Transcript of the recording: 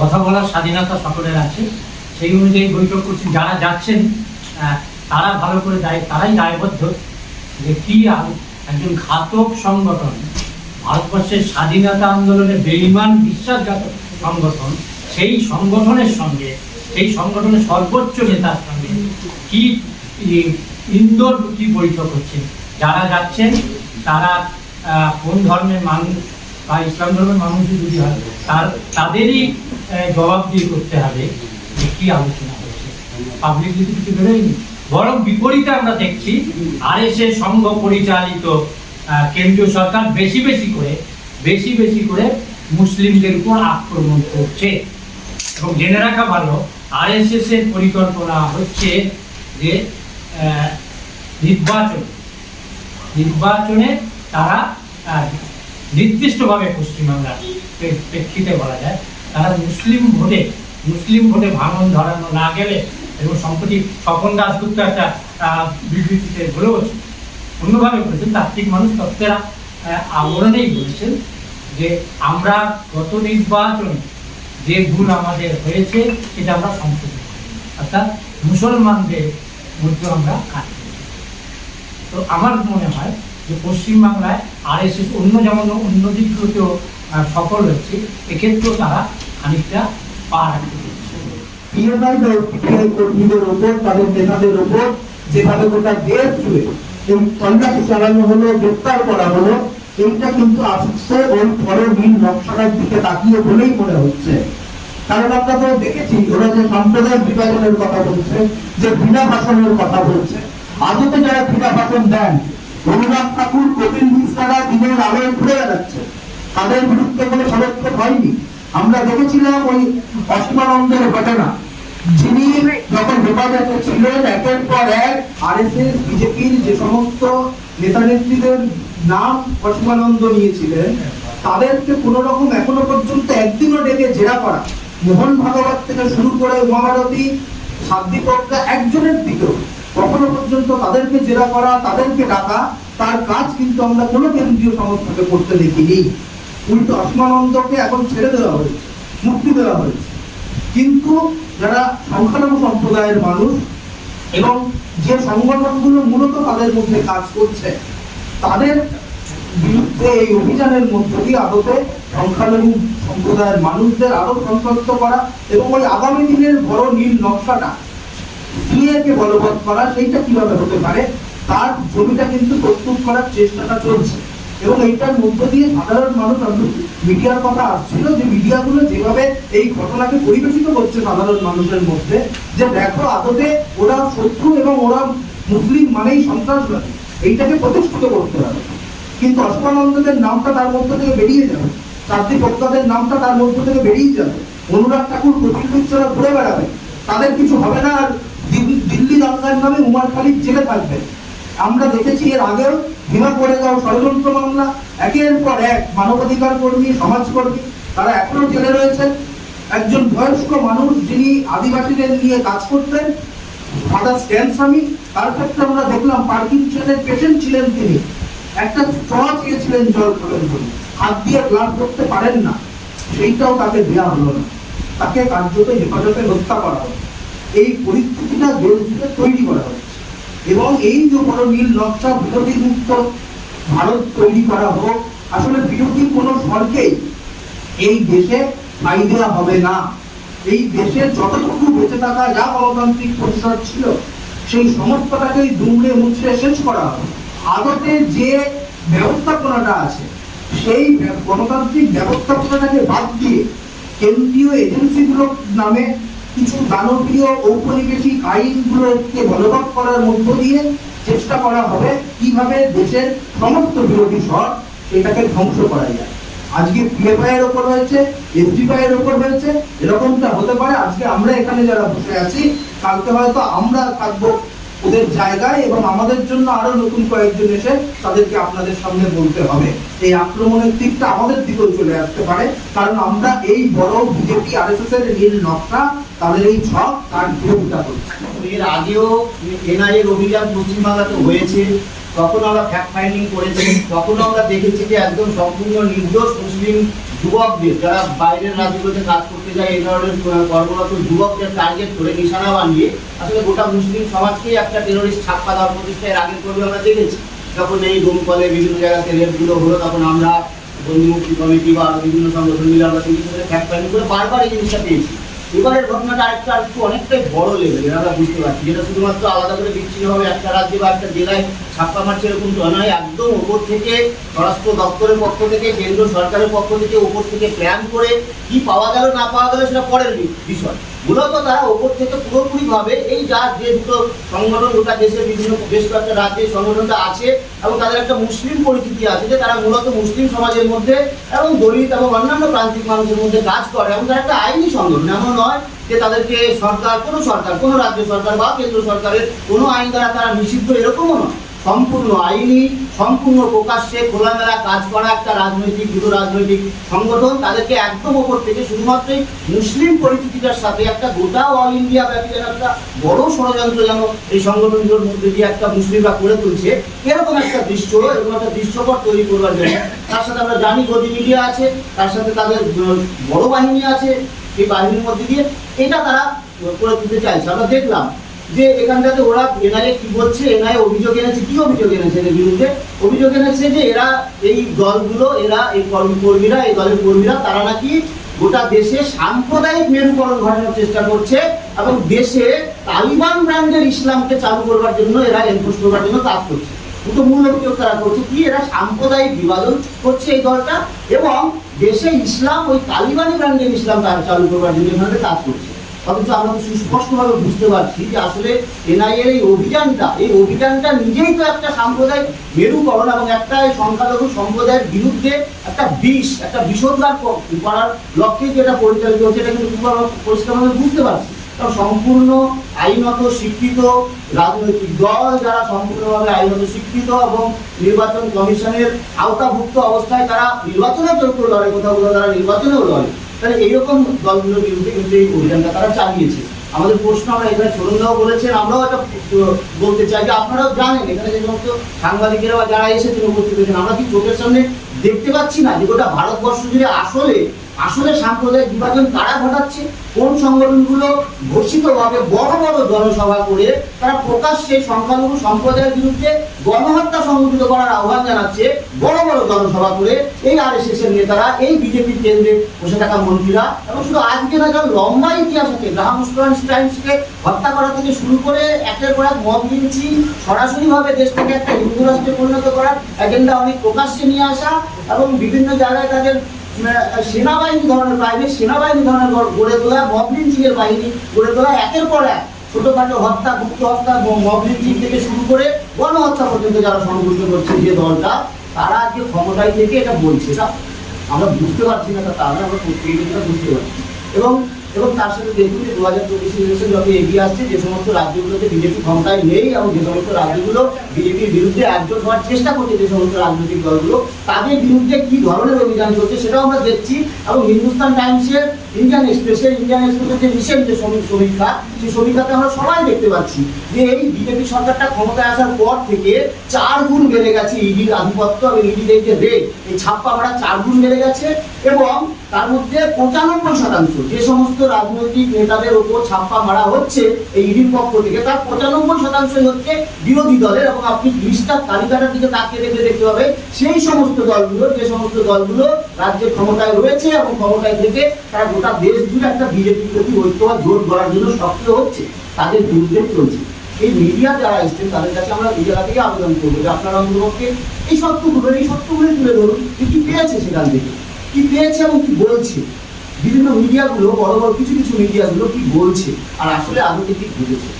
কথা বলার স্বাধীনতা সকলের আছে। সেই অনুযায়ী বৈঠক করছেন যারা যাচ্ছেন তারা ভালো করে দায়, তারাই দায়বদ্ধ যে কি একজন ঘাতক সংগঠন, ভারতবর্ষের স্বাধীনতা আন্দোলনে বেইমান বিশ্বাসঘাতক সংগঠন, সেই সংগঠনের সঙ্গে, সেই সংগঠনের সর্বোচ্চ নেতার সঙ্গে কি ইন্দোর কি বৈঠক হচ্ছে? যারা যাচ্ছেন, তারা কোন ধর্মের মানুষ বা ইসলাম ধর্মের মানুষই যদি হয়, তার, তাদেরই আহ, জবাবদিহি করতে হবে যে কি আলোচনা হচ্ছে পাবলিক যদি কিছু বেরোয়নি বরং বিপরীতে আমরা দেখছি আর এস সংঘ পরিচালিত কেন্দ্রীয় সরকার বেশি বেশি করে বেশি বেশি করে মুসলিমদের উপর আক্রমণ করছে। এবং জেনে রাখা ভালো আর এস এস এর পরিকল্পনা হচ্ছে যে নির্বাচন। নির্বাচনে তারা নির্দিষ্টভাবে পশ্চিমবাংলার প্রেক্ষিতে বলা যায় তারা মুসলিম ভোটে মুসলিম ভোটে ভাঙন ধরানো না গেলে এবং সম্প্রতি স্বপন দাসগুপ্ত একটা বিবৃতিতে বলেও অন্যভাবে বলেছেন, তাত্ত্বিক মানুষ তত্ত্বেরা আবরণেই বলেছেন যে আমরা গত নির্বাচনে যে ভুল আমাদের হয়েছে, সেটা আমরা সংশোধন। অর্থাৎ মুসলমানদের মধ্যে আমরা কাজ তো আমার মনে হয় যে পশ্চিমবাংলায় আর এস এস অন্য যেমন অন্য দিকগুলোতেও সফল হচ্ছে এক্ষেত্রেও তারা খানিকটা পা রাখতে। কর্মীদের ওপর, তাদের নেতাদের ওপর যেভাবে গোটা দেশ জুড়ে এই চালানো হলো, গ্রেপ্তার করা হলো, এইটা কিন্তু আসছে ওই নকশাটার দিকে তাকিয়ে বলেই মনে হচ্ছে। কারণ আমরা তো দেখেছি, ওরা যে সাম্প্রদায়িক বিভাজনের কথা বলছে, যে বিনা ভাষণের কথা বলছে। আদতে যারা বিনা ভাষণ দেন, অনুরাগ ঠাকুর কপিল মিশ্রারা দিনের আলোয় বেড়াচ্ছে। তাদের বিরুদ্ধে কোনো পদক্ষেপ হয়নি। আমরা দেখেছিলাম ওই অসীমানন্দের ঘটনা। যিনি যখন হেফাজতে ছিলেন, একের পর এক আরএসএস, বিজেপির যে সমস্ত নেতা নেত্রীদের নাম অসীমানন্দ নিয়েছিলেন, তাদেরকে কোন রকম এখনও পর্যন্ত একদিনও ডেকে জেরা করা। মোহন ভাগবত থেকে শুরু করে উমা ভারতী সাদ্দি প্রজ্ঞা একজনের দিকেও কখনো পর্যন্ত তাদেরকে জেরা করা, তাদেরকে ডাকা, তার কাজ কিন্তু আমরা কোনো কেন্দ্রীয় সংস্থাকে করতে দেখিনি। উল্টো অসীমানন্দকে এখন ছেড়ে দেওয়া হয়েছে, মুক্তি দেওয়া হয়েছে। কিন্তু যারা সংখ্যালঘু সম্প্রদায়ের মানুষ এবং যে সংগঠনগুলো মূলত তাদের মধ্যে কাজ করছে, তাদের বিরুদ্ধে এই অভিযানের মধ্য দিয়ে আদতে সংখ্যালঘু সম্প্রদায়ের মানুষদের আরও সন্তুষ্ট করা এবং ওই আগামী দিনের বড় নীল নকশাটা সিএকে বলবৎ করা, সেইটা কীভাবে হতে পারে, তার ছবিটা কিন্তু প্রস্তুত করার চেষ্টাটা চলছে। এবং এইটার মধ্য দিয়ে সাধারণ মানুষ মিডিয়ার কথা আসছিল যে মিডিয়াগুলো যেভাবে এই ঘটনাকে পরিবেশিত করছে সাধারণ মানুষের মধ্যে, যে দেখো আদতে ওরা শত্রু এবং ওরা মুসলিম মানেই সন্ত্রাসবাদী, এইটাকে প্রতিষ্ঠিত করতে হবে। কিন্তু অসমানন্দদের নামটা তার মধ্য থেকে বেরিয়ে যাবে চারদি বক্তাদের নামটা তার মধ্য থেকে বেরিয়ে যাবে, অনুরাগ ঠাকুর, কপিল ঘুরে বেড়াবে, তাদের কিছু হবে না আর দিল্লি- দাঙ্গার নামে উমার খালিদ জেলে থাকবে। আমরা দেখেছি এর আগেও ভীমা কোরেগাঁও ষড়যন্ত্র মামলা, একের পর এক মানবাধিকার কর্মী, সমাজকর্মী, তারা এখনও জেলে রয়েছেন। একজন বয়স্ক মানুষ যিনি আদিবাসীদের নিয়ে কাজ করতেন ফাদার স্ট্যান স্বামী, তার ক্ষেত্রে আমরা দেখলাম পার্কিনসনের পেশেন্ট ছিলেন তিনি। একটা স্ট্র চেয়েছিলেন জল খাবেন বলে। হাত দিয়ে গ্লাস করতে পারেন না। সেইটাও তাকে দেওয়া হলো না। তাকে কার্যত হেফাজতে হত্যা করা হলো। এই পরিস্থিতিটা দেশ তৈরি করা হয়েছে এবং এই যে বড় নীল নকশা বিরোধী মুক্ত ভারত তৈরি করা হোক, আসলে বিরোধী কোনো স্বর্গেই এই দেশে ঠাই দেওয়া হবে না। এই দেশে যতটুকু বেঁচে থাকা যা গণতান্ত্রিক পরিসর ছিল, সেই সমস্তটাকেই দুমড়ে মুচড়ে শেষ করা হবে। আদতে যে ব্যবস্থাপনাটা আছে, সেই গণতান্ত্রিক ব্যবস্থাপনাটাকে বাদ দিয়ে কেন্দ্রীয় এজেন্সিগুলোর নামে কিছু দানবীয় ঔপনিবেশিক আইনগুলোকে বলবৎ করার মধ্য দিয়ে চেষ্টা করা হবে কীভাবে দেশের সমস্ত বিরোধী স্বর সেটাকে ধ্বংস করা যায়। আজকে পিএফআই এর ওপর হয়েছে এসডিপিআই এর ওপর হয়েছে, এরকমটা হতে পারে। আজকে আমরা এখানে যারা বসে আছি, কালকে হয়তো আমরা থাকব ওদের জায়গায় এবং আমাদের জন্য আরও নতুন কয়েকজন এসে তাদেরকে আপনাদের সামনে বলতে হবে। এই আক্রমণের দিকটা আমাদের দিকেও চলে আসতে পারে, কারণ আমরা এই বড় বিজেপি আরএসএস এর নীল নকশা তাদের এই ছক তার বিরোধিতা করছি। এর আগেও এনআইএর অভিযান পশ্চিমবাংলাতে হয়েছে তখন আমরা ফ্যাক্ট ফাইন্ডিং করেছি তখন আমরা দেখেছি যে একদম সম্পূর্ণ নির্দোষ মুসলিম যুবকদের, যারা বাইরের রাজ্যগুলোতে কাজ করতে যায়, এই ধরনের কর্মরত যুবকদের টার্গেট করে নিশানা বানিয়ে, আসলে গোটা মুসলিম সমাজকেই একটা টেরোরিস্ট ছাপ্পা দেওয়ার প্রতিষ্ঠা এর আগের পর্বে আমরা দেখেছি। যখন এই দমকলে বিভিন্ন জায়গাতে রেপগুলো হলো, তখন আমরা বন্ধুমুক্তি কমিটি বা বিভিন্ন সংগঠন মিলে আমরা ফ্যাক্ট ফাইন্ডিং করে বারবার এই জিনিসটা পেয়েছি। এবারের ঘটনাটা আরেকটা একটু অনেকটাই বড় লেভেলের আমরা বুঝতে পারছি। যেটা শুধুমাত্র আলাদা করে বিচ্ছিন্নভাবে একটা রাজ্যে বা একটা জেলায় ছাপ্পা মারছে এরকম তো নয়, একদম ওপর থেকে স্বরাষ্ট্র দপ্তরের পক্ষ থেকে কেন্দ্র সরকারের পক্ষ থেকে ওপর থেকে প্ল্যান করে কি পাওয়া গেল, না পাওয়া গেল সেটা পরের বিষয়। মূলত তারা ওপর থেকে পুরোপুরি ভাবে এই যা যে দুটো সংগঠন, গোটা দেশের বিভিন্ন বেশ কয়েকটা রাজ্যে সংগঠনটা আছে এবং তাদের একটা মুসলিম পরিচিতি আছে যে তারা মূলত মুসলিম সমাজের মধ্যে এবং দলিত এবং অন্যান্য প্রান্তিক মানুষের মধ্যে কাজ করে এবং তারা একটা আইনি সংগঠন। এমন নয় যে তাদেরকে সরকার, কোনো সরকার, কোনো রাজ্য সরকার বা কেন্দ্র সরকারের কোনো আইন দ্বারা তারা নিষিদ্ধ, এরকমও নয়। সম্পূর্ণ আইনি, সম্পূর্ণ প্রকাশ্যে খোলামেলা কাজ করা একটা রাজনৈতিক, দুটো রাজনৈতিক সংগঠন, তাদেরকে একদম ওপর থেকে শুধুমাত্র মুসলিম পরিচিতিটার সাথে একটা গোটা অল ইন্ডিয়া ব্যাপী যেন একটা বড় ষড়যন্ত্র যেন এই সংগঠনগুলোর মধ্যে দিয়ে একটা মুসলিমরা করে তুলছে, এরকম একটা দৃশ্য, এরকম একটা দৃশ্যপট তৈরি করবার জন্য। তার সাথে আমরা জানি গদি মিডিয়া আছে, তার সাথে তাদের বড় বাহিনী আছে, এই বাহিনীর মধ্যে দিয়ে এটা তারা করে তুলতে চাইছে। আমরা দেখলাম যে এখানটাতে ওরা এনআইএ কি বলছে এনআইএ অভিযোগ এনেছে, কি অভিযোগ এনেছে এদের বিরুদ্ধে? অভিযোগ এনেছে যে এরা এই দলগুলো, এরা এই কর্মী- কর্মীরা এই দলের কর্মীরা, তারা নাকি গোটা দেশে সাম্প্রদায়িক মেরুকরণ ঘটানোর চেষ্টা করছে এবং দেশে তালিবান ব্র্যান্ডের ইসলামকে চালু করবার জন্য, এরা এনফোর্স করবার জন্য কাজ করছে। দুটো মূল অভিযোগ তারা করছে, কি এরা সাম্প্রদায়িক বিভাজন করছে এই দলটা এবং দেশে ইসলাম, ওই তালিবানি ব্র্যান্ডের ইসলাম তারা চালু করবার জন্য এখানে কাজ করছে। অথচ আমরা সুস্পষ্টভাবে বুঝতে পারছি যে আসলে এনআইএর এই অভিযানটা এই অভিযানটা নিজেই তো একটা সাম্প্রদায়িক মেরুকরণ এবং একটা সংখ্যালঘু সম্প্রদায়ের বিরুদ্ধে একটা বিষ, একটা বিষোদ্গার ক- করার লক্ষ্যে যেটা পরিচালিত হচ্ছে, এটা কিন্তু পরিষ্কারভাবে বুঝতে পারছি। কারণ সম্পূর্ণ আইনত শিক্ষিত রাজনৈতিক দল যারা সম্পূর্ণভাবে আইনত শিক্ষিত এবং নির্বাচন কমিশনের আওতাভুক্ত অবস্থায় তারা নির্বাচনের যোগ্য লড়াই কোথাও কোথাও তারা নির্বাচনেও লড়ে। তাহলে এইরকম দলগুলোর বিরুদ্ধে কিন্তু এই অভিযানটা তারা চালিয়েছে। আমাদের প্রশ্ন আমরা এখানে দাও বলেছেন, আমরাও একটা বলতে চাই যে আপনারাও জানেন, এখানে যে সমস্ত সাংবাদিকেরা বা যারা এসেছেন উপস্থিত হয়েছেন আমরা কি চোখের সামনে দেখতে পাচ্ছি না যে গোটা ভারতবর্ষ জুড়ে আসলে আসলে সাম্প্রদায়িক বিভাজন কারা ঘটাচ্ছে? কোন সংগঠনগুলো ঘোষিতভাবে বড় বড় জনসভা করে তারা প্রকাশ্যে সংখ্যালঘু সম্প্রদায়ের বিরুদ্ধে গণহত্যা সংগঠিত করার আহ্বান জানাচ্ছে বড় বড় জনসভা করে এই আর এস এস এর নেতারা, এই বিজেপির কেন্দ্রে বসে থাকা মন্ত্রীরা এবং শুধু আজকে না যার লম্বা ইতিহাস আছে। গ্রাহাম স্টুডেন্টস টাইমসকে হত্যা করা থেকে শুরু করে একের পর এক মব লিঞ্চিং সরাসরিভাবে দেশটাকে একটা হিন্দু রাষ্ট্রে পরিণত করার এজেন্ডা অনেক প্রকাশ্যে নিয়ে আসা এবং বিভিন্ন জায়গায় তাদের সেনাবাহিনী ধরনের প্রাইভেট সেনাবাহিনী ধরনের গড়- তোলা মবলিন সিংয়ের বাহিনী গড়ে তোলা, একের পর এক ছোটখাটো হত্যা, গুপ্ত হত্যা মবলিন সিং থেকে শুরু করে গণহত্যা পর্যন্ত যারা সংঘটিত করছে যে দলটা, তারা আজকে ক্ষমতায় থেকে এটা বলছে। এটা আমরা বুঝতে পারছি না তা আমরা আমরা প্রত্যেকে বুঝতে পারছি। এবং এবং তার সাথে দেখুন যে দু হাজার চব্বিশ ইলেকশন যত এগিয়ে আসছে, যে সমস্ত রাজ্যগুলোতে বিজেপি ক্ষমতায় নেই এবং যে সমস্ত রাজ্যগুলো বিজেপির বিরুদ্ধে একজোট হওয়ার চেষ্টা করছে, যে সমস্ত রাজনৈতিক দলগুলো, তাদের বিরুদ্ধে কি ধরনের অভিযান চলছে সেটাও আমরা দেখছি এবং হিন্দুস্তান টাইমসের ইন্ডিয়ান এক্সপ্রেসের ইন্ডিয়ান এক্সপ্রেসের যে রিসেন্ট যে সমীক্ষা সেই সমীক্ষাতে আমরা সবাই দেখতে পাচ্ছি যে এই বিজেপি সরকারটা ক্ষমতায় আসার পর থেকে চার গুণ বেড়ে গেছে ইডির আধিপত্য এবং এই যে রেট এই ছাপ্পা চার গুণ বেড়ে গেছে এবং তার মধ্যে পঁচানব্বই শতাংশ যে সমস্ত রাজনৈতিক নেতাদের উপর ছাপ্পা মারা হচ্ছে এই ইডির পক্ষ থেকে, তার পঁচানব্বই শতাংশই হচ্ছে বিরোধী দলের এবং আপনি লিস্টার তালিকাটার দিকে তাকিয়ে দেখলে দেখতে হবে সেই সমস্ত দলগুলো, যে সমস্ত দলগুলো রাজ্যে ক্ষমতায় রয়েছে এবং ক্ষমতায় থেকে তারা গোটা দেশ জুড়ে একটা বিজেপির প্রতি ঐক্যবাদ জোর গড়ার জন্য সক্রিয় হচ্ছে, তাদের বিরুদ্ধে চলছে। এই মিডিয়া যারা এসছেন, তাদের কাছে আমরা এই জায়গা থেকে আবেদন করব যে আপনারা অন্তপক্ষে এই সত্যগুলো, এই সত্যগুলোই তুলে ধরুন কি কি পেয়েছে সেখান থেকে, কি পেয়েছে এবং কি বলছে। বিভিন্ন মিডিয়াগুলো বড় বড় কিছু কিছু মিডিয়াগুলো কি বলছে, আর আসলে আদতে কি বুঝেছে।